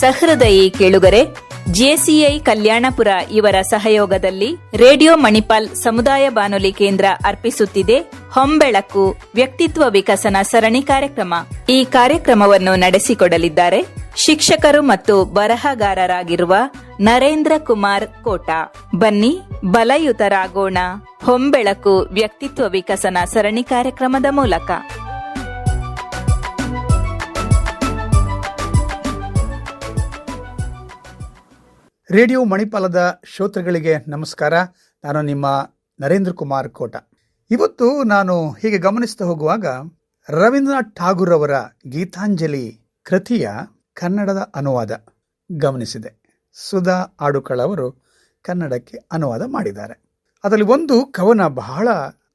ಸಹೃದಯಿ ಕೇಳುಗರೆ, ಜೆಸಿಐ ಕಲ್ಯಾಣಪುರ ಇವರ ಸಹಯೋಗದಲ್ಲಿ ರೇಡಿಯೋ ಮಣಿಪಾಲ್ ಸಮುದಾಯ ಬಾನುಲಿ ಕೇಂದ್ರ ಅರ್ಪಿಸುತ್ತಿದೆ ಹೊಂಬೆಳಕು ವ್ಯಕ್ತಿತ್ವ ವಿಕಸನ ಸರಣಿ ಕಾರ್ಯಕ್ರಮ. ಈ ಕಾರ್ಯಕ್ರಮವನ್ನು ನಡೆಸಿಕೊಡಲಿದ್ದಾರೆ ಶಿಕ್ಷಕರು ಮತ್ತು ಬರಹಗಾರರಾಗಿರುವ ನರೇಂದ್ರ ಕುಮಾರ್ ಕೋಟ. ಬನ್ನಿ, ಬಲಯುತರಾಗೋಣ. ಹೊಂಬೆಳಕು ವ್ಯಕ್ತಿತ್ವ ವಿಕಸನ ಸರಣಿ ಕಾರ್ಯಕ್ರಮದ ಮೂಲಕ. ರೇಡಿಯೋ ಮಣಿಪಾಲದ ಶ್ರೋತೃಗಳಿಗೆ ನಮಸ್ಕಾರ. ನಾನು ನಿಮ್ಮ ನರೇಂದ್ರ ಕುಮಾರ್ ಕೋಟ. ಇವತ್ತು ನಾನು ಹೀಗೆ ಗಮನಿಸ್ತಾ ಹೋಗುವಾಗ ರವೀಂದ್ರನಾಥ್ ಠಾಗೂರ್ ಅವರ ಗೀತಾಂಜಲಿ ಕೃತಿಯ ಕನ್ನಡದ ಅನುವಾದ ಗಮನಿಸಿದೆ. ಸುಧಾ ಆಡುಕಳ ಅವರು ಕನ್ನಡಕ್ಕೆ ಅನುವಾದ ಮಾಡಿದ್ದಾರೆ. ಅದರಲ್ಲಿ ಒಂದು ಕವನ ಬಹಳ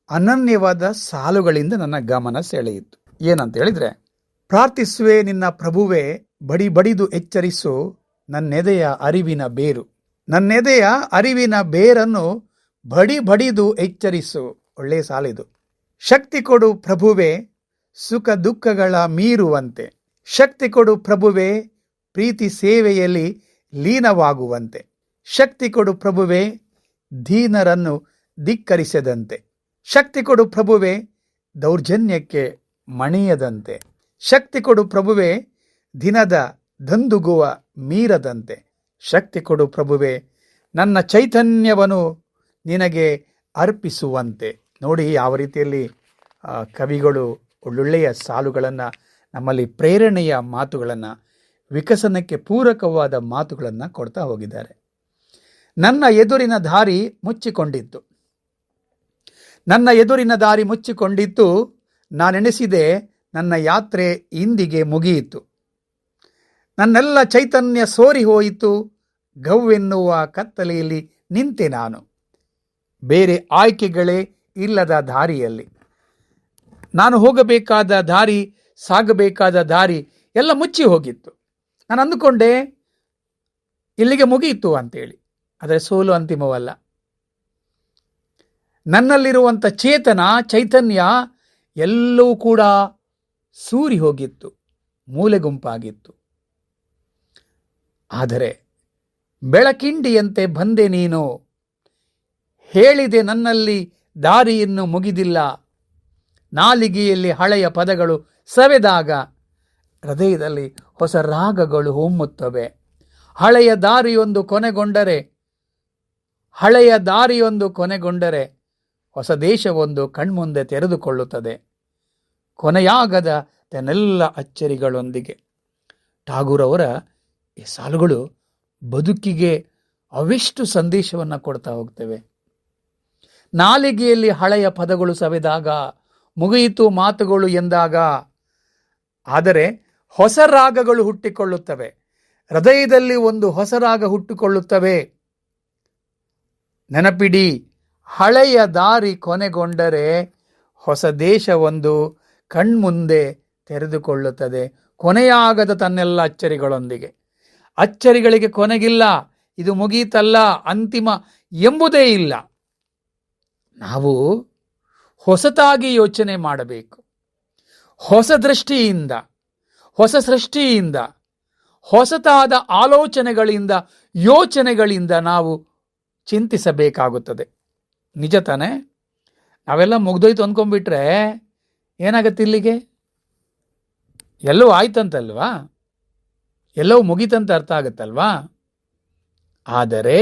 ಅನನ್ಯವಾದ ಸಾಲುಗಳಿಂದ ನನ್ನ ಗಮನ ಸೆಳೆಯಿತು. ಏನಂತ ಹೇಳಿದ್ರೆ, ಪ್ರಾರ್ಥಿಸುವೆ ನಿನ್ನ ಪ್ರಭುವೆ, ಬಡಿ ಬಡಿದು ಎಚ್ಚರಿಸು ನನ್ನೆದೆಯ ಅರಿವಿನ ಬೇರು. ನನ್ನೆದೆಯ ಅರಿವಿನ ಬೇರನ್ನು ಬಡಿ ಬಡಿದು ಎಚ್ಚರಿಸು. ಒಳ್ಳೆಯ ಸಾಲಿದು ಶಕ್ತಿ ಕೊಡು ಪ್ರಭುವೆ, ಸುಖ ದುಃಖಗಳ ಮೀರುವಂತೆ. ಶಕ್ತಿ ಕೊಡು ಪ್ರಭುವೆ, ಪ್ರೀತಿ ಸೇವೆಯಲ್ಲಿ ಲೀನವಾಗುವಂತೆ. ಶಕ್ತಿ ಕೊಡು ಪ್ರಭುವೆ, ದೀನರನ್ನು ಧಿಕ್ಕರಿಸದಂತೆ. ಶಕ್ತಿ ಕೊಡು ಪ್ರಭುವೆ, ದೌರ್ಜನ್ಯಕ್ಕೆ ಮಣಿಯದಂತೆ. ಶಕ್ತಿ ಕೊಡು ಪ್ರಭುವೆ, ದಿನದ ದಂದುಗುವ ಮೀರದಂತೆ. ಶಕ್ತಿ ಕೊಡು ಪ್ರಭುವೆ, ನನ್ನ ಚೈತನ್ಯವನ್ನು ನಿನಗೆ ಅರ್ಪಿಸುವಂತೆ. ನೋಡಿ ಯಾವ ರೀತಿಯಲ್ಲಿ ಕವಿಗಳು ಒಳ್ಳೊಳ್ಳೆಯ ಸಾಲುಗಳನ್ನು, ನಮ್ಮಲ್ಲಿ ಪ್ರೇರಣೆಯ ಮಾತುಗಳನ್ನು, ವಿಕಸನಕ್ಕೆ ಪೂರಕವಾದ ಮಾತುಗಳನ್ನು ಕೊಡ್ತಾ ಹೋಗಿದ್ದಾರೆ. ನನ್ನ ಎದುರಿನ ದಾರಿ ಮುಚ್ಚಿಕೊಂಡಿತ್ತು. ನನ್ನ ಎದುರಿನ ದಾರಿ ಮುಚ್ಚಿಕೊಂಡಿತ್ತು. ನಾನೆನೆಸಿದೆ ನನ್ನ ಯಾತ್ರೆ ಇಂದಿಗೆ ಮುಗಿಯಿತು. ನನ್ನೆಲ್ಲ ಚೈತನ್ಯ ಸೋರಿ ಹೋಯಿತು. ಗವ್ವೆನ್ನುವ ಕತ್ತಲೆಯಲ್ಲಿ ನಿಂತೆ ನಾನು. ಬೇರೆ ಆಯ್ಕೆಗಳೇ ಇಲ್ಲದ ದಾರಿಯಲ್ಲಿ. ನಾನು ಹೋಗಬೇಕಾದ ದಾರಿ, ಸಾಗಬೇಕಾದ ದಾರಿ ಎಲ್ಲ ಮುಚ್ಚಿ ಹೋಗಿತ್ತು. ನಾನು ಅಂದುಕೊಂಡೆ, ಇಲ್ಲಿಗೆ ಮುಗಿಯಿತು ಅಂತೇಳಿ. ಆದರೆ ಸೋಲು ಅಂತಿಮವಲ್ಲ. ನನ್ನಲ್ಲಿರುವಂಥ ಚೇತನ, ಚೈತನ್ಯ ಎಲ್ಲವೂ ಕೂಡ ಸೂರಿ ಹೋಗಿತ್ತು. ಮೂಲೆ ಗುಂಪಾಗಿತ್ತು. ಆದರೆ ಬೆಳಕಿಂಡಿಯಂತೆ ಬಂದೆ ನೀನು. ಹೇಳಿದೆ ನನ್ನಲ್ಲಿ ದಾರಿಯನ್ನು ಮುಗಿದಿಲ್ಲ. ನಾಲಿಗೆಯಲ್ಲಿ ಹಳೆಯ ಪದಗಳು ಸವೆದಾಗ ಹೃದಯದಲ್ಲಿ ಹೊಸ ರಾಗಗಳು ಹೊಮ್ಮುತ್ತವೆ. ಹಳೆಯ ದಾರಿಯೊಂದು ಕೊನೆಗೊಂಡರೆ, ಹಳೆಯ ದಾರಿಯೊಂದು ಕೊನೆಗೊಂಡರೆ ಹೊಸ ದೇಶವೊಂದು ಕಣ್ಮುಂದೆ ತೆರೆದುಕೊಳ್ಳುತ್ತದೆ. ಕೊನೆಯಾಗದ ತನ್ನೆಲ್ಲ ಅಚ್ಚರಿಗಳೊಂದಿಗೆ. ಠಾಗೂರ್ ಅವರ ಈ ಸಾಲುಗಳು ಬದುಕಿಗೆ ಅವೆಷ್ಟು ಸಂದೇಶವನ್ನು ಕೊಡ್ತಾ ಹೋಗ್ತವೆ. ನಾಲಿಗೆಯಲ್ಲಿ ಹಳೆಯ ಪದಗಳು ಸವೆದಾಗ, ಮುಗಿಯಿತು ಮಾತುಗಳು ಎಂದಾಗ, ಆದರೆ ಹೊಸ ರಾಗಗಳು ಹುಟ್ಟಿಕೊಳ್ಳುತ್ತವೆ. ಹೃದಯದಲ್ಲಿ ಒಂದು ಹೊಸ ರಾಗ ಹುಟ್ಟಿಕೊಳ್ಳುತ್ತವೆ. ನೆನಪಿಡಿ, ಹಳೆಯ ದಾರಿ ಕೊನೆಗೊಂಡರೆ ಹೊಸ ದೇಶವೊಂದು ಕಣ್ಮುಂದೆ ತೆರೆದುಕೊಳ್ಳುತ್ತದೆ. ಕೊನೆಯಾಗದ ತನ್ನೆಲ್ಲ ಅಚ್ಚರಿಗಳೊಂದಿಗೆ. ಅಚ್ಚರಿಗಳಿಗೆ ಕೊನೆಗಿಲ್ಲ, ಇದು ಮುಗೀತಲ್ಲ, ಅಂತಿಮ ಎಂಬುದೇ ಇಲ್ಲ. ನಾವು ಹೊಸತಾಗಿ ಯೋಚನೆ ಮಾಡಬೇಕು. ಹೊಸ ದೃಷ್ಟಿಯಿಂದ, ಹೊಸ ಸೃಷ್ಟಿಯಿಂದ, ಹೊಸತಾದ ಆಲೋಚನೆಗಳಿಂದ, ಯೋಚನೆಗಳಿಂದ ನಾವು ಚಿಂತಿಸಬೇಕಾಗುತ್ತದೆ. ನಿಜ ತಾನೇ? ನಾವೆಲ್ಲ ಮುಗ್ದೋಯ್ತು ಅಂದ್ಕೊಂಡ್ಬಿಟ್ರೆ ಏನಾಗತ್ತೆ ಇಲ್ಲಿಗೆ? ಎಲ್ಲವೂ ಆಯ್ತಂತಲ್ವಾ? ಎಲ್ಲವೂ ಮುಗಿತಂತ ಅರ್ಥ ಆಗುತ್ತಲ್ವಾ? ಆದರೆ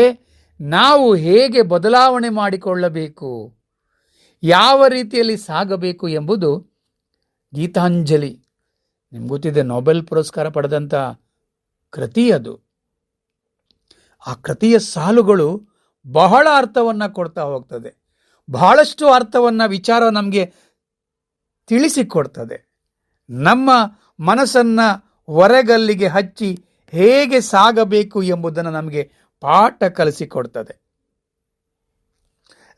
ನಾವು ಹೇಗೆ ಬದಲಾವಣೆ ಮಾಡಿಕೊಳ್ಳಬೇಕು? ಯಾವ ರೀತಿಯಲ್ಲಿ ಸಾಗಬೇಕು ಎಂಬುದು ಗೀತಾಂಜಲಿ, ನಿಮ್ಗೆ ಗೊತ್ತಿದೆ ನೊಬೆಲ್ ಪುರಸ್ಕಾರ ಪಡೆದಂಥ ಕೃತಿ ಅದು. ಆ ಕೃತಿಯ ಸಾಲುಗಳು ಬಹಳ ಅರ್ಥವನ್ನು ಕೊಡ್ತಾ ಹೋಗ್ತದೆ. ಬಹಳಷ್ಟು ಅರ್ಥವನ್ನು ವಿಚಾರ ನಮಗೆ ತಿಳಿಸಿಕೊಡ್ತದೆ ನಮ್ಮ ಮನಸ್ಸನ್ನು ಹೊರಗಲ್ಲಿಗೆ ಹಚ್ಚಿ ಹೇಗೆ ಸಾಗಬೇಕು ಎಂಬುದನ್ನು ನಮಗೆ ಪಾಠ ಕಲಿಸಿಕೊಡ್ತದೆ.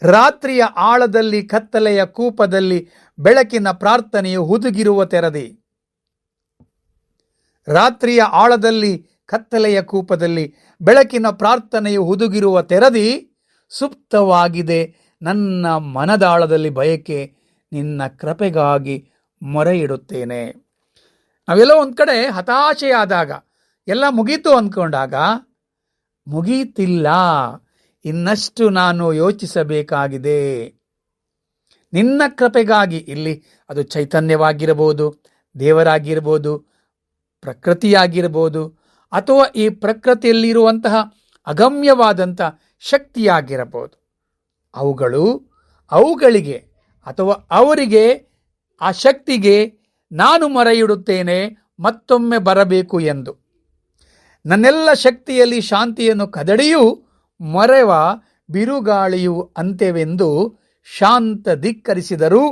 ರಾತ್ರಿಯ ಆಳದಲ್ಲಿ, ಕತ್ತಲೆಯ ಕೂಪದಲ್ಲಿ, ಬೆಳಕಿನ ಪ್ರಾರ್ಥನೆಯು ಹುದುಗಿರುವ ತೆರದಿ. ರಾತ್ರಿಯ ಆಳದಲ್ಲಿ, ಕತ್ತಲೆಯ ಕೂಪದಲ್ಲಿ, ಬೆಳಕಿನ ಪ್ರಾರ್ಥನೆಯು ಹುದುಗಿರುವ ತೆರದಿ, ಸುಪ್ತವಾಗಿದೆ ನನ್ನ ಮನದಾಳದಲ್ಲಿ ಬಯಕೆ ನಿನ್ನ ಕೃಪೆಗಾಗಿ ಮೊರೆ ಇಡುತ್ತೇನೆ ನಾವೆಲ್ಲೋ ಒಂದು ಕಡೆ ಹತಾಶೆಯಾದಾಗ, ಎಲ್ಲ ಮುಗೀತು ಅಂದ್ಕೊಂಡಾಗ ಮುಗೀತಿಲ್ಲ. ಇನ್ನಷ್ಟು ನಾನು ಯೋಚಿಸಬೇಕಾಗಿದೆ. ನಿನ್ನ ಕೃಪೆಗಾಗಿ ಇಲ್ಲಿ ಅದು ಚೈತನ್ಯವಾಗಿರಬಹುದು ದೇವರಾಗಿರ್ಬೋದು ಪ್ರಕೃತಿಯಾಗಿರ್ಬೋದು ಅಥವಾ ಈ ಪ್ರಕೃತಿಯಲ್ಲಿರುವಂತಹ ಅಗಮ್ಯವಾದಂಥ ಶಕ್ತಿಯಾಗಿರಬಹುದು. ಅವುಗಳು ಅವುಗಳಿಗೆ ಅಥವಾ ಅವರಿಗೆ ಆ ಶಕ್ತಿಗೆ ನಾನು ಮರೆಯಿಡುತ್ತೇನೆ, ಮತ್ತೊಮ್ಮೆ ಬರಬೇಕು ಎಂದು. ನನ್ನೆಲ್ಲ ಶಕ್ತಿಯಲ್ಲಿ ಶಾಂತಿಯನ್ನು ಕದಡಿಯೂ, ಮೊರೆವ ಬಿರುಗಾಳಿಯು ಅಂತ್ಯವೆಂದು ಶಾಂತ ಧಿಕ್ಕರಿಸಿದರೂ,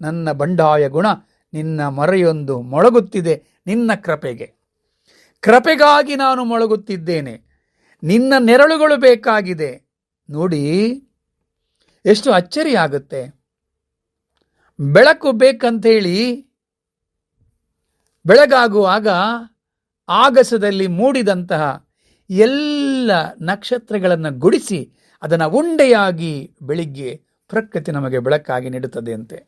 ನನ್ನ ಬಂಡಾಯ ಗುಣ ನಿನ್ನ ಮೊರೆಯೊಂದು ಮೊಳಗುತ್ತಿದೆ ನಿನ್ನ ಕೃಪೆಗೆ. ಕೃಪೆಗಾಗಿ ನಾನು ಮೊಳಗುತ್ತಿದ್ದೇನೆ, ನಿನ್ನ ನೆರಳುಗಳು ಬೇಕಾಗಿದೆ. ನೋಡಿ, ಎಷ್ಟು ಅಚ್ಚರಿಯಾಗುತ್ತೆ. ಬೆಳಕು ಬೇಕಂತೇಳಿ ಬೆಳಗಾಗುವಾಗ ಆಗಸದಲ್ಲಿ ಮೂಡಿದಂತಹ ಎಲ್ಲ ನಕ್ಷತ್ರಗಳನ್ನು ಗುಡಿಸಿ ಅದನ್ನು ಉಂಡೆಯಾಗಿ ಬೆಳಿಗ್ಗೆ ಪ್ರಕೃತಿ ನಮಗೆ ಬೆಳಕಾಗಿ ನೀಡುತ್ತದೆ ಅಂತೆ.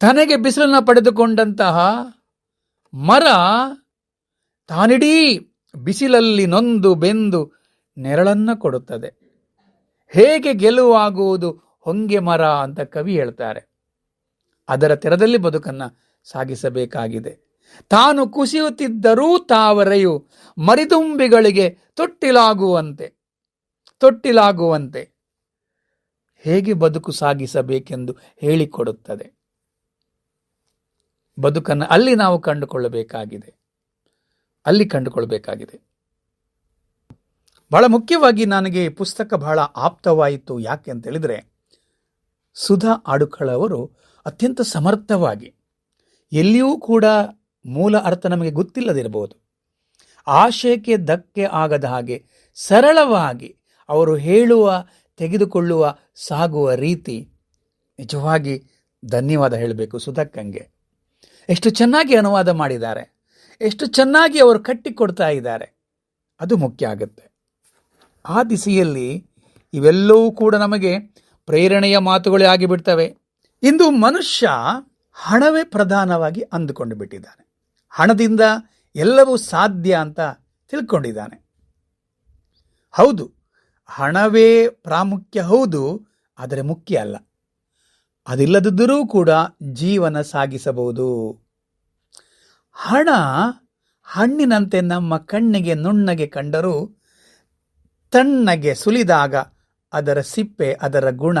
ತನಗೆ ಬಿಸಿಲನ್ನು ಪಡೆದುಕೊಂಡಂತಹ ಮರ ತಾನಿಡೀ ಬಿಸಿಲಲ್ಲಿ ನೊಂದು ಬೆಂದು ನೆರಳನ್ನು ಕೊಡುತ್ತದೆ. ಹೇಗೆ ಗೆಲುವಾಗುವುದು ಹೊಂಗೆ ಮರ ಅಂತ ಕವಿ ಹೇಳ್ತಾರೆ. ಅದರ ತೆರದಲ್ಲಿ ಬದುಕನ್ನು ಸಾಗಿಸಬೇಕಾಗಿದೆ. ತಾನು ಕುಸಿಯುತ್ತಿದ್ದರೂ ತಾವರೆಯು ಮರಿದುಂಬಿಗಳಿಗೆ ತೊಟ್ಟಿಲಾಗುವಂತೆ ತೊಟ್ಟಿಲಾಗುವಂತೆ. ಹೇಗೆ ಬದುಕು ಸಾಗಿಸಬೇಕೆಂದು ಹೇಳಿಕೊಡುತ್ತದೆ. ಬದುಕನ್ನು ಅಲ್ಲಿ ನಾವು ಕಂಡುಕೊಳ್ಳಬೇಕಾಗಿದೆ. ಅಲ್ಲಿ ಕಂಡುಕೊಳ್ಬೇಕಾಗಿದೆ ಬಹಳ ಮುಖ್ಯವಾಗಿ ನನಗೆ ಪುಸ್ತಕ ಬಹಳ ಆಪ್ತವಾಯಿತು ಯಾಕೆ ಅಂತ ಹೇಳಿದ್ರೆ, ಸುಧಾ ಆಡುಕಳವರು ಅತ್ಯಂತ ಸಮರ್ಥವಾಗಿ ಎಲ್ಲಿಯೂ ಕೂಡ ಮೂಲ ಅರ್ಥ ನಮಗೆ ಗೊತ್ತಿಲ್ಲದಿರಬಹುದು. ಆಶಯಕ್ಕೆ ಧಕ್ಕೆ ಆಗದ ಹಾಗೆ ಸರಳವಾಗಿ ಅವರು ಹೇಳುವ, ತೆಗೆದುಕೊಳ್ಳುವ ಸಾಗುವ ರೀತಿ ನಿಜವಾಗಿ ಧನ್ಯವಾದ ಹೇಳಬೇಕು ಸುಧಕ್ಕಂಗೆ. ಎಷ್ಟು ಚೆನ್ನಾಗಿ ಅನುವಾದ ಮಾಡಿದ್ದಾರೆ. ಎಷ್ಟು ಚೆನ್ನಾಗಿ ಅವರು ಕಟ್ಟಿಕೊಡ್ತಾ ಇದ್ದಾರೆ. ಅದು ಮುಖ್ಯ ಆಗುತ್ತೆ. ಆ ದಿಸೆಯಲ್ಲಿ ಇವೆಲ್ಲವೂ ಕೂಡ ನಮಗೆ ಪ್ರೇರಣೆಯ ಮಾತುಗಳೇ ಆಗಿಬಿಡ್ತವೆ. ಇಂದು ಮನುಷ್ಯ ಹಣವೇ ಪ್ರಧಾನವಾಗಿ ಅಂದುಕೊಂಡು ಬಿಟ್ಟಿದ್ದಾನೆ. ಹಣದಿಂದ ಎಲ್ಲವೂ ಸಾಧ್ಯ ಅಂತ ತಿಳ್ಕೊಂಡಿದ್ದಾನೆ. ಹೌದು, ಹಣವೇ ಪ್ರಾಮುಖ್ಯ ಹೌದು, ಆದರೆ ಮುಖ್ಯ ಅಲ್ಲ. ಅದಿಲ್ಲದಿದ್ದರೂ ಕೂಡ ಜೀವನ ಸಾಗಿಸಬಹುದು. ಹಣ ಹಣ್ಣಿನಂತೆ ನಮ್ಮ ಕಣ್ಣಿಗೆ ನುಣ್ಣಗೆ ಕಂಡರೂ ತಣ್ಣಗೆ ಸುಲಿದಾಗ ಅದರ ಸಿಪ್ಪೆ, ಅದರ ಗುಣ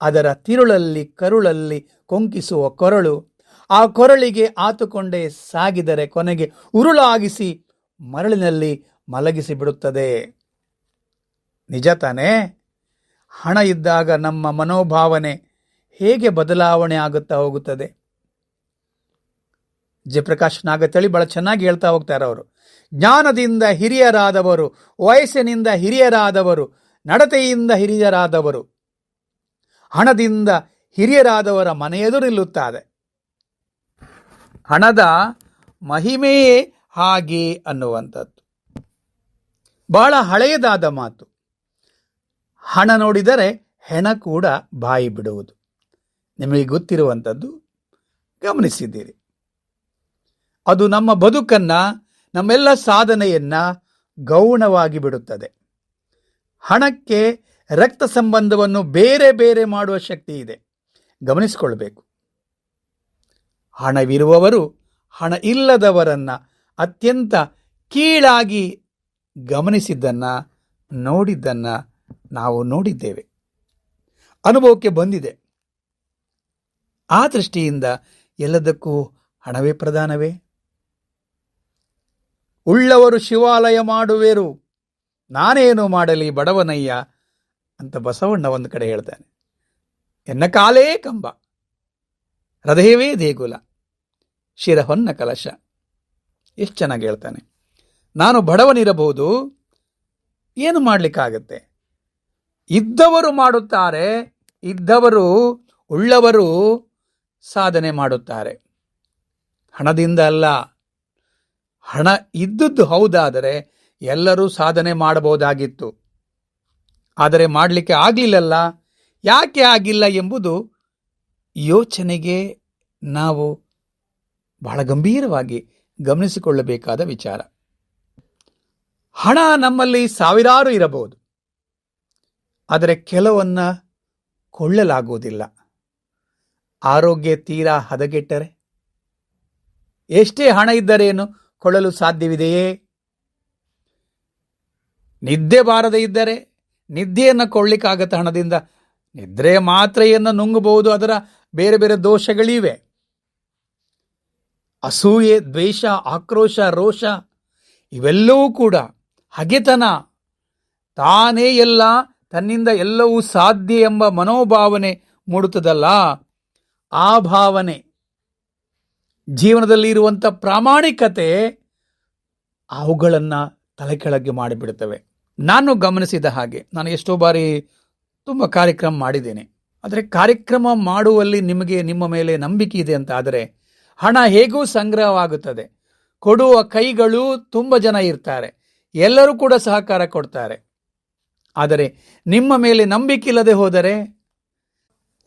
ಅದರ ತಿರುಳಲ್ಲಿ ಕರುಳಲ್ಲಿ ಕೊಂಕಿಸುವ ಕೊರಳು. ಆ ಕೊರಳಿಗೆ ಆತುಕೊಂಡೇ ಸಾಗಿದರೆ ಕೊನೆಗೆ ಉರುಳಾಗಿಸಿ ಮರಳಿನಲ್ಲಿ ಮಲಗಿಸಿ ಬಿಡುತ್ತದೆ ನಿಜ ತಾನೇ? ಹಣ ಇದ್ದಾಗ ನಮ್ಮ ಮನೋಭಾವನೆ ಹೇಗೆ ಬದಲಾವಣೆ ಆಗುತ್ತಾ ಹೋಗುತ್ತದೆ? ಜಯಪ್ರಕಾಶ್ ನಾಗತಳಿ ಬಹಳ ಚೆನ್ನಾಗಿ ಹೇಳ್ತಾ ಹೋಗ್ತಾರೆ ಅವರು. ಜ್ಞಾನದಿಂದ ಹಿರಿಯರಾದವರು, ವಯಸ್ಸಿನಿಂದ ಹಿರಿಯರಾದವರು, ನಡತೆಯಿಂದ ಹಿರಿಯರಾದವರು. ಹಣದಿಂದ ಹಿರಿಯರಾದವರ ಮನೆಯೆದುರು ನಿಲ್ಲುತ್ತಾರೆ. ಹಣದ ಮಹಿಮೆಯೇ ಹಾಗೆ ಅನ್ನುವಂಥದ್ದು. ಬಹಳ ಹಳೆಯದಾದ ಮಾತು. ಹಣ ನೋಡಿದರೆ ಹೆಣ ಕೂಡ ಬಾಯಿ ಬಿಡುವುದು. ನಿಮಗೆ ಗೊತ್ತಿರುವಂಥದ್ದು ಗಮನಿಸಿದ್ದೀರಿ. ಅದು ನಮ್ಮ ಬದುಕನ್ನ, ನಮ್ಮೆಲ್ಲ ಸಾಧನೆಯನ್ನ ಗೌಣವಾಗಿ ಬಿಡುತ್ತದೆ. ಹಣಕ್ಕೆ ರಕ್ತ ಸಂಬಂಧವನ್ನು ಬೇರೆ ಬೇರೆ ಮಾಡುವ ಶಕ್ತಿ ಇದೆ. ಗಮನಿಸಿಕೊಳ್ಬೇಕು ಹಣವಿರುವವರು ಹಣ ಇಲ್ಲದವರನ್ನು ಅತ್ಯಂತ ಕೀಳಾಗಿ ಗಮನಿಸಿದ್ದನ್ನು, ನೋಡಿದ್ದನ್ನು ನಾವು ನೋಡಿದ್ದೇವೆ. ಅನುಭವಕ್ಕೆ ಬಂದಿದೆ. ಆ ದೃಷ್ಟಿಯಿಂದ ಎಲ್ಲದಕ್ಕೂ ಹಣವೇ ಪ್ರಧಾನವೇ. ಉಳ್ಳವರು ಶಿವಾಲಯ ಮಾಡುವೆರು. ನಾನೇನು ಮಾಡಲಿ ಬಡವನಯ್ಯ ಅಂತ ಬಸವಣ್ಣ ಒಂದು ಕಡೆ ಹೇಳ್ತಾನೆ. ಎನ್ನ ಕಾಲೇ ಕಂಬ, ಹೃದಯವೇ ದೇಗುಲ ಶಿರ ಹೊನ್ನ ಕಲಶ. ಎಷ್ಟು ಚೆನ್ನಾಗಿ ಹೇಳ್ತಾನೆ. ನಾನು ಬಡವನಿರಬಹುದು, ಏನು ಮಾಡಲಿಕ್ಕಾಗತ್ತೆ? ಇದ್ದವರು ಮಾಡುತ್ತಾರೆ, ಇದ್ದವರು ಉಳ್ಳವರು ಸಾಧನೆ ಮಾಡುತ್ತಾರೆ. ಹಣದಿಂದ ಅಲ್ಲ, ಹಣ ಇದ್ದದ್ದು ಹೌದಾದರೆ ಎಲ್ಲರೂ ಸಾಧನೆ ಮಾಡಬಹುದಾಗಿತ್ತು. ಆದರೆ ಮಾಡಲಿಕ್ಕೆ ಆಗಲಿಲ್ಲಲ್ಲ, ಯಾಕೆ ಆಗಿಲ್ಲ ಎಂಬುದು ಯೋಚನೆಗೆ ನಾವು ಬಹಳ ಗಂಭೀರವಾಗಿ ಗಮನಿಸಿಕೊಳ್ಳಬೇಕಾದ ವಿಚಾರ. ಹಣ ನಮ್ಮಲ್ಲಿ ಸಾವಿರಾರು ಇರಬಹುದು, ಆದರೆ ಕೆಲವನ್ನ ಕೊಳ್ಳಲಾಗುವುದಿಲ್ಲ. ಆರೋಗ್ಯ ತೀರಾ ಹದಗೆಟ್ಟರೆ ಎಷ್ಟೇ ಹಣ ಇದ್ದರೇನು ಕೊಳ್ಳಲು ಸಾಧ್ಯವಿದೆಯೇ? ನಿದ್ದೆ ಬಾರದೇ ಇದ್ದರೆ ನಿದ್ದೆಯನ್ನು ಕೊಳ್ಳಿಕ್ಕಾಗತ್ತ ಹಣದಿಂದ ನಿದ್ರೆ ಮಾತ್ರೆಯನ್ನು ನುಂಗಬಹುದು ಅದರ ಬೇರೆ ಬೇರೆ ದೋಷಗಳಿವೆ. ಅಸೂಯೆ, ದ್ವೇಷ, ಆಕ್ರೋಶ, ರೋಷ ಇವೆಲ್ಲವೂ ಕೂಡ ಹಗೆತನ. ತಾನೇ ಎಲ್ಲ ತನ್ನಿಂದ ಎಲ್ಲವೂ ಸಾಧ್ಯ ಎಂಬ ಮನೋಭಾವನೆ ಮೂಡುತ್ತದಲ್ಲ? ಆ ಭಾವನೆ ಜೀವನದಲ್ಲಿ ಇರುವಂಥ ಪ್ರಾಮಾಣಿಕತೆ ಅವುಗಳನ್ನು ತಲೆ ಕೆಳಗೆ ಮಾಡಿಬಿಡುತ್ತವೆ. ನಾನು ಗಮನಿಸಿದ ಹಾಗೆ ನಾನು ಎಷ್ಟೋ ಬಾರಿ ತುಂಬ ಕಾರ್ಯಕ್ರಮ ಮಾಡಿದ್ದೇನೆ. ಆದರೆ ಕಾರ್ಯಕ್ರಮ ಮಾಡುವಲ್ಲಿ ನಿಮಗೆ ನಿಮ್ಮ ಮೇಲೆ ನಂಬಿಕೆ ಇದೆ ಅಂತ ಆದರೆ ಹಣ ಹೇಗೂ ಸಂಗ್ರಹವಾಗುತ್ತದೆ. ಕೊಡುವ ಕೈಗಳು ತುಂಬ ಜನ ಇರ್ತಾರೆ. ಎಲ್ಲರೂ ಕೂಡ ಸಹಕಾರ ಕೊಡ್ತಾರೆ. ಆದರೆ ನಿಮ್ಮ ಮೇಲೆ ನಂಬಿಕೆ ಇಲ್ಲದೆ ಹೋದರೆ,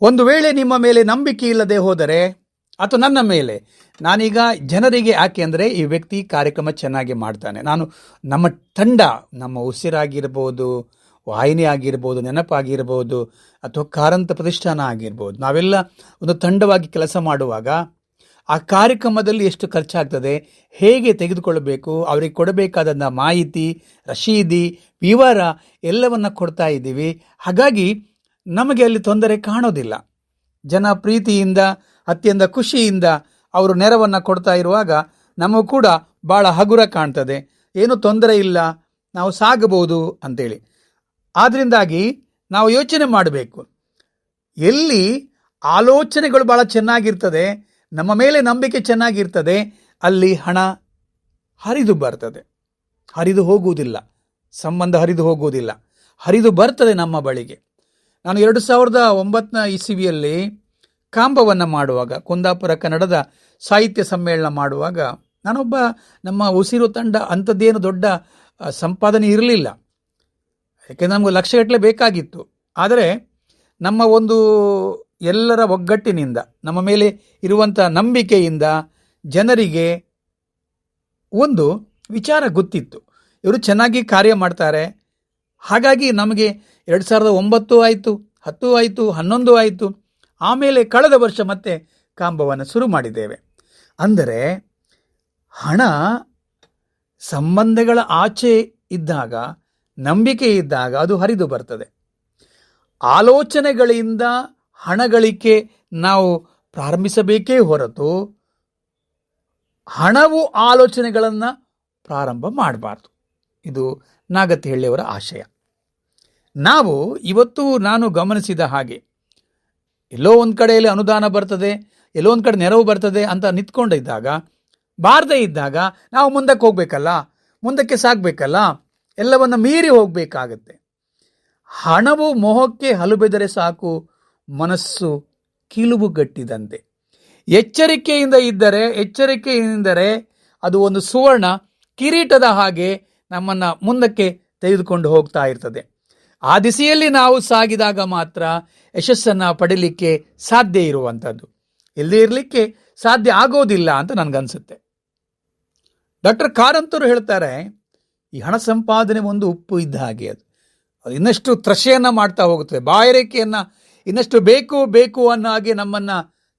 ಒಂದು ವೇಳೆ ನಿಮ್ಮ ಮೇಲೆ ನಂಬಿಕೆ ಇಲ್ಲದೆ ಹೋದರೆ ಅಥವಾ ನನ್ನ ಮೇಲೆ. ನಾನೀಗ ಜನರಿಗೆ ಯಾಕೆ ಅಂದರೆ ಈ ವ್ಯಕ್ತಿ ಕಾರ್ಯಕ್ರಮ ಚೆನ್ನಾಗಿ ಮಾಡ್ತಾನೆ. ನಾನು ನಮ್ಮ ತಂಡ, ನಮ್ಮ ಉಸಿರಾಗಿರ್ಬೋದು, ವಾಹಿನಿ ಆಗಿರ್ಬೋದು, ನೆನಪಾಗಿರ್ಬೋದು, ಅಥವಾ ಕಾರಂತ ಪ್ರತಿಷ್ಠಾನ ಆಗಿರ್ಬೋದು, ನಾವೆಲ್ಲ ಒಂದು ತಂಡವಾಗಿ ಕೆಲಸ ಮಾಡುವಾಗ ಆ ಕಾರ್ಯಕ್ರಮದಲ್ಲಿ ಎಷ್ಟು ಖರ್ಚಾಗ್ತದೆ, ಹೇಗೆ ತೆಗೆದುಕೊಳ್ಳಬೇಕು, ಅವರಿಗೆ ಕೊಡಬೇಕಾದಂಥ ಮಾಹಿತಿ, ರಶೀದಿ, ವಿವರ ಎಲ್ಲವನ್ನು ಕೊಡ್ತಾ ಇದ್ದೀವಿ. ಹಾಗಾಗಿ ನಮಗೆ ಅಲ್ಲಿ ತೊಂದರೆ ಕಾಣೋದಿಲ್ಲ. ಜನ ಪ್ರೀತಿಯಿಂದ ಅತ್ಯಂತ ಖುಷಿಯಿಂದ ಅವರು ನೆರವನ್ನು ಕೊಡ್ತಾ ಇರುವಾಗ ನಮಗೂ ಕೂಡ ಭಾಳ ಹಗುರ ಕಾಣ್ತದೆ. ಏನು ತೊಂದರೆ ಇಲ್ಲ, ನಾವು ಸಾಗಬಹುದು ಅಂತೇಳಿ. ಆದ್ದರಿಂದಾಗಿ ನಾವು ಯೋಚನೆ ಮಾಡಬೇಕು. ಎಲ್ಲಿ ಆಲೋಚನೆಗಳು ಭಾಳ ಚೆನ್ನಾಗಿರ್ತದೆ, ನಮ್ಮ ಮೇಲೆ ನಂಬಿಕೆ ಚೆನ್ನಾಗಿರ್ತದೆ, ಅಲ್ಲಿ ಹಣ ಹರಿದು ಬರ್ತದೆ. ಹರಿದು ಹೋಗುವುದಿಲ್ಲ, ಸಂಬಂಧ ಹರಿದು ಹೋಗುವುದಿಲ್ಲ. ಹರಿದು ಬರ್ತದೆ ನಮ್ಮ ಬಳಿಗೆ. ನಾನು ಎರಡು ಸಾವಿರದ ಒಂಬತ್ತನ ಇಸವಿಯಲ್ಲಿ ಕಾಂಬವನ್ನು ಮಾಡುವಾಗ ಕುಂದಾಪುರ ಕನ್ನಡದ ಸಾಹಿತ್ಯ ಸಮ್ಮೇಳನ ಮಾಡುವಾಗ, ನಾನೊಬ್ಬ ನಮ್ಮ ಉಸಿರು ತಂಡ ಅಂಥದ್ದೇನು ದೊಡ್ಡ ಸಂಪಾದನೆ ಇರಲಿಲ್ಲ. ಯಾಕೆಂದರೆ ನಮಗೆ ಲಕ್ಷಗಟ್ಟಲೆ ಬೇಕಾಗಿತ್ತು. ಆದರೆ ನಮ್ಮ ಒಂದು ಎಲ್ಲರ ಒಗ್ಗಟ್ಟಿನಿಂದ, ನಮ್ಮ ಮೇಲೆ ಇರುವಂಥ ನಂಬಿಕೆಯಿಂದ ಜನರಿಗೆ ಒಂದು ವಿಚಾರ ಗೊತ್ತಿತ್ತು. ಇವರು ಚೆನ್ನಾಗಿ ಕಾರ್ಯ ಮಾಡ್ತಾರೆ. ಹಾಗಾಗಿ ನಮಗೆ ಎರಡು ಸಾವಿರದ ಒಂಬತ್ತು ಆಯಿತು, ಹತ್ತು ಆಯಿತು, ಹನ್ನೊಂದು ಆಯಿತು. ಆಮೇಲೆ ಕಳೆದ ವರ್ಷ ಮತ್ತೆ ಕಾಂಬವನ್ನು ಶುರು ಮಾಡಿದ್ದೇವೆ. ಅಂದರೆ ಹಣ ಸಂಬಂಧಗಳ ಆಚೆ ಇದ್ದಾಗ, ನಂಬಿಕೆ ಇದ್ದಾಗ ಅದು ಹರಿದು ಬರ್ತದೆ. ಆಲೋಚನೆಗಳಿಂದ ಹಣಗಳಿಕೆ ನಾವು ಪ್ರಾರಂಭಿಸಬೇಕೇ ಹೊರತು ಹಣವು ಆಲೋಚನೆಗಳನ್ನು ಪ್ರಾರಂಭ ಮಾಡಬಾರ್ದು. ಇದು ನಾಗತಿಹಳ್ಳಿಯವರ ಆಶಯ. ನಾವು ಇವತ್ತು ನಾನು ಗಮನಿಸಿದ ಹಾಗೆ ಎಲ್ಲೋ ಒಂದು ಕಡೆಯಲ್ಲಿ ಅನುದಾನ ಬರ್ತದೆ, ಎಲ್ಲೋ ಒಂದು ಕಡೆ ನೆರವು ಬರ್ತದೆ ಅಂತ ನಿಂತ್ಕೊಂಡಿದ್ದಾಗ, ಬಾರದೇ ಇದ್ದಾಗ ನಾವು ಮುಂದಕ್ಕೆ ಹೋಗಬೇಕಲ್ಲ, ಮುಂದಕ್ಕೆ ಸಾಗಬೇಕಲ್ಲ ಎಲ್ಲವನ್ನು ಮೀರಿ ಹೋಗಬೇಕಾಗತ್ತೆ. ಹಣವು ಮೋಹಕ್ಕೆ ಹಲುಬೆದರೆ ಸಾಕು, ಮನಸ್ಸು ಕಿಲುಬುಗಟ್ಟಿದಂತೆ. ಎಚ್ಚರಿಕೆಯಿಂದ ಇದ್ದರೆ, ಎಚ್ಚರಿಕೆಯಿಂದರೆ ಅದು ಒಂದು ಸುವರ್ಣ ಕಿರೀಟದ ಹಾಗೆ ನಮ್ಮನ್ನು ಮುಂದಕ್ಕೆ ತೆಗೆದುಕೊಂಡು ಹೋಗ್ತಾ ಇರ್ತದೆ. ಆ ದಿಸೆಯಲ್ಲಿ ನಾವು ಸಾಗಿದಾಗ ಮಾತ್ರ ಯಶಸ್ಸನ್ನು ಪಡೀಲಿಕ್ಕೆ ಸಾಧ್ಯ ಇರುವಂಥದ್ದು ಇಲ್ಲದೇ ಇರಲಿಕ್ಕೆ ಸಾಧ್ಯ ಆಗೋದಿಲ್ಲ ಅಂತ ನನಗನ್ಸುತ್ತೆ. ಡಾಕ್ಟರ್ ಕಾರಂತರು ಹೇಳ್ತಾರೆ, ಈ ಹಣ ಸಂಪಾದನೆ ಒಂದು ಉಪ್ಪು ಇದ್ದ ಹಾಗೆ ಅದು. ಅದು ಇನ್ನಷ್ಟು ತ್ರಷೆಯನ್ನು ಮಾಡ್ತಾ ಹೋಗುತ್ತದೆ. ಬಾಯಾರಿಕೆಯನ್ನು ಇನ್ನಷ್ಟು ಬೇಕು ಬೇಕು ಅನ್ನೋ ಹಾಗೆ ನಮ್ಮನ್ನು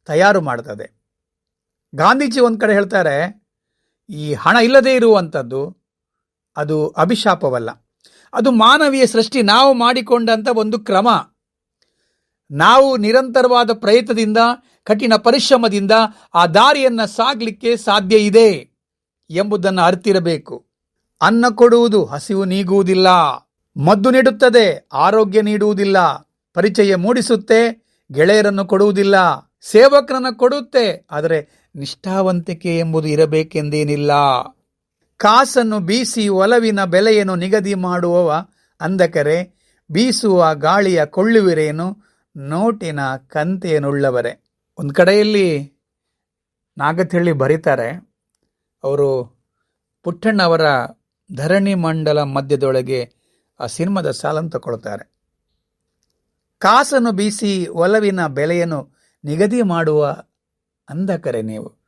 ತಯಾರು ಮಾಡ್ತದೆ. ಗಾಂಧೀಜಿ ಒಂದು ಕಡೆ ಹೇಳ್ತಾರೆ, ಈ ಹಣ ಇಲ್ಲದೇ ಇರುವಂಥದ್ದು ಅದು ಅಭಿಶಾಪವಲ್ಲ. ಅದು ಮಾನವೀಯ ಸೃಷ್ಟಿ, ನಾವು ಮಾಡಿಕೊಂಡಂಥ ಒಂದು ಕ್ರಮ. ನಾವು ನಿರಂತರವಾದ ಪ್ರಯತ್ನದಿಂದ, ಕಠಿಣ ಪರಿಶ್ರಮದಿಂದ ಆ ದಾರಿಯನ್ನು ಸಾಗಲಿಕ್ಕೆ ಸಾಧ್ಯ ಇದೆ ಎಂಬುದನ್ನು ಅರ್ತಿರಬೇಕು. ಅನ್ನ ಕೊಡುವುದು, ಹಸಿವು ನೀಗುವುದಿಲ್ಲ. ಮದ್ದು ನೀಡುತ್ತದೆ, ಆರೋಗ್ಯ ನೀಡುವುದಿಲ್ಲ. ಪರಿಚಯ ಮೂಡಿಸುತ್ತೆ, ಗೆಳೆಯರನ್ನು ಕೊಡುವುದಿಲ್ಲ. ಸೇವಕರನ್ನು ಕೊಡುತ್ತೆ, ಆದರೆ ನಿಷ್ಠಾವಂತಿಕೆ ಎಂಬುದು ಇರಬೇಕೆಂದೇನಿಲ್ಲ. ಕಾಸನ್ನು ಬೀಸಿ ಒಲವಿನ ಬೆಲೆಯನ್ನು ನಿಗದಿ ಮಾಡುವವ ಅಂದಕರೆ, ಬೀಸುವ ಗಾಳಿಯ ಕೊಳ್ಳುವಿರೇನು, ನೋಟಿನ ಕಂತೆಯನ್ನುಳ್ಳವರೇ. ಒಂದು ಕಡೆಯಲ್ಲಿ ನಾಗತಿಹಳ್ಳಿ ಬರೀತಾರೆ, ಅವರು ಪುಟ್ಟಣ್ಣವರ ಧರಣಿ ಮಂಡಲ ಮಧ್ಯದೊಳಗೆ ಆ ಸಿನಿಮಾದ ಸಾಲನ್ನು ತಗೊಳ್ತಾರೆ ಕಾಸನ್ನು ಬೀಸಿ ಒಲವಿನ ಬೆಲೆಯನ್ನು ನಿಗದಿ ಮಾಡುವ ಅಂಧಕರೆ ನೀವು.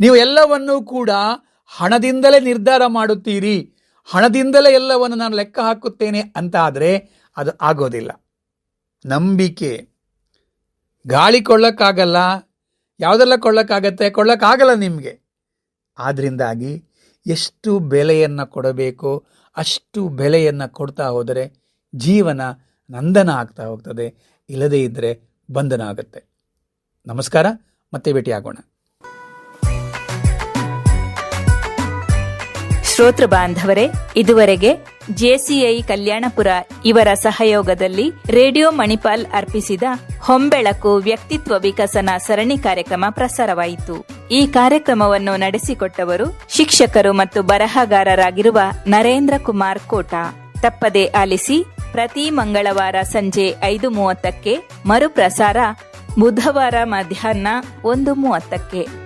ನೀವು ಎಲ್ಲವನ್ನೂ ಕೂಡ ಹಣದಿಂದಲೇ ನಿರ್ಧಾರ ಮಾಡುತ್ತೀರಿ, ಹಣದಿಂದಲೇ ಎಲ್ಲವನ್ನು ನಾನು ಲೆಕ್ಕ ಹಾಕುತ್ತೇನೆ ಅಂತ ಆದರೆ ಅದು ಆಗೋದಿಲ್ಲ. ನಂಬಿಕೆ. ಗಾಳಿ ಕೊಳ್ಳಕ್ಕಾಗಲ್ಲ, ಯಾವುದೆಲ್ಲ ಕೊಳ್ಳಕ್ಕಾಗತ್ತೆ? ಕೊಳ್ಳಕ್ಕಾಗಲ್ಲ ನಿಮಗೆ. ಆದ್ರಿಂದಾಗಿ ಎಷ್ಟು ಬೆಲೆಯನ್ನು ಕೊಡಬೇಕು, ಅಷ್ಟು ಬೆಲೆಯನ್ನು ಕೊಡ್ತಾ ಹೋದರೆ ಜೀವನ ನಂದನ ಆಗ್ತಾ ಹೋಗ್ತದೆ, ಇಲ್ಲದೇ ಇದ್ದರೆ ಬಂಧನ ಆಗುತ್ತೆ. ನಮಸ್ಕಾರ, ಮತ್ತೆ ಭೇಟಿಯಾಗೋಣ. ಶ್ರೋತೃ ಬಾಂಧವರೇ, ಇದುವರೆಗೆ ಜೆಸಿಐ ಕಲ್ಯಾಣಪುರ ಇವರ ಸಹಯೋಗದಲ್ಲಿ ರೇಡಿಯೋ ಮಣಿಪಾಲ್ ಅರ್ಪಿಸಿದ ಹೊಂಬೆಳಕು ವ್ಯಕ್ತಿತ್ವ ವಿಕಸನ ಸರಣಿ ಕಾರ್ಯಕ್ರಮ ಪ್ರಸಾರವಾಯಿತು. ಈ ಕಾರ್ಯಕ್ರಮವನ್ನು ನಡೆಸಿಕೊಟ್ಟವರು ಶಿಕ್ಷಕರು ಮತ್ತು ಬರಹಗಾರರಾಗಿರುವ ನರೇಂದ್ರ ಕುಮಾರ್ ಕೋಟ. ತಪ್ಪದೆ ಆಲಿಸಿ, ಪ್ರತಿ ಮಂಗಳವಾರ ಸಂಜೆ ಐದು ಮೂವತ್ತಕ್ಕೆ ಮರುಪ್ರಸಾರ ಬುಧವಾರ ಮಧ್ಯಾಹ್ನ ಒಂದು ಮೂವತ್ತಕ್ಕೆ.